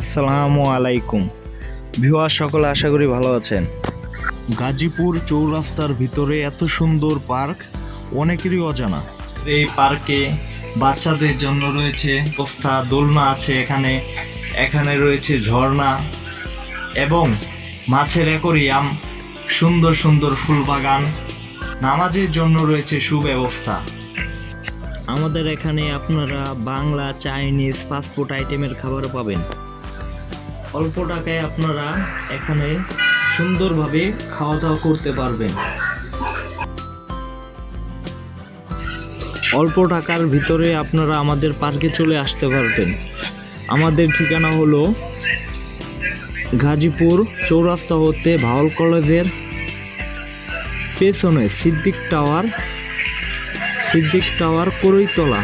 আসসালামু আলাইকুম। ভিউয়ার সকলে আশা করি ভালো আছেন। গাজীপুর চৌরাস্তার ভিতরে এত সুন্দর পার্ক, অনেকেরই অজানা। এই পার্কে বাচ্চাদের জন্য রয়েছে বস্তা, দোলনা আছে এখানে। এখানে রয়েছে ঝর্ণা এবং মাছের অ্যাকোরিয়াম, সুন্দর সুন্দর ফুল বাগান, নামাজের জন্য রয়েছে সুব্যবস্থা। আমাদের এখানে আপনারা বাংলা, চাইনিজ ফাস্টফুড আইটেমের খাবারও পাবেন। অল্প টাকায় আপনারা এখানে সুন্দরভাবে খাওয়া দাওয়া করতে পারবেন। অল্প টাকার ভিতরে আপনারা আমাদের পার্কে চলে আসতে পারবেন। আমাদের ঠিকানা হলো গাজীপুর চৌরাস্তা হতে ভাওল কলেজের পেছনে সিদ্দিক টাওয়ার সিদ্দিক টাওয়ার করইতলা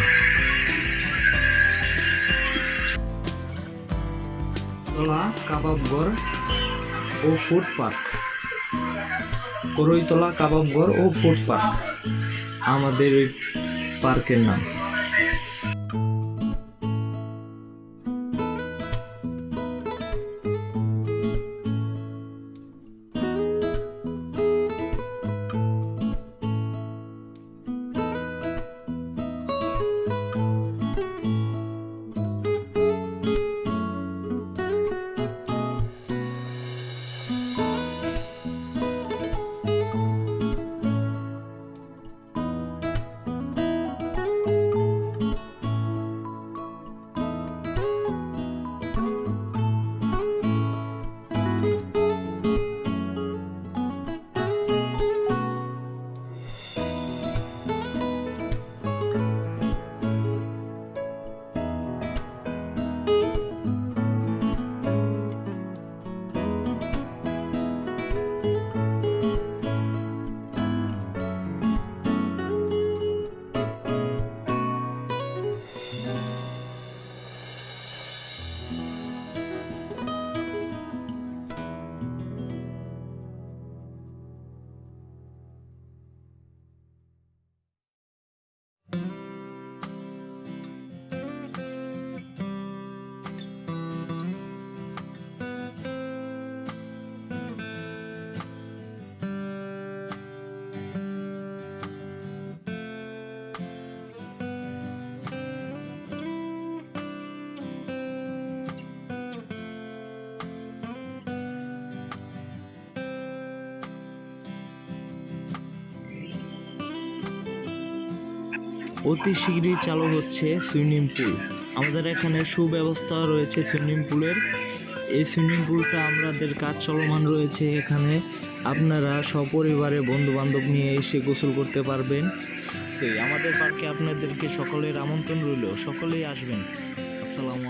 তলা কাবাবগর ও ফুড পার্ক। করইতলা কাবাবগর ও ফুড পার্ক। আমাদের পার্কের নাম। অতি শীঘ্রই চালু হচ্ছে সুইমিং পুল। আমাদের এখানে সুব্যবস্থা রয়েছে সুইমিং পুলের। এই সুইমিং পুলটা আমাদের কাজ চলমান রয়েছে এখানে। আপনারা সপরিবারে বন্ধুবান্ধব নিয়ে এসে গোসল করতে পারবেন। আমাদের পার্কে আপনাদেরকে সকলের আমন্ত্রণ রইল। সকলেই আসবেন। আসসালামু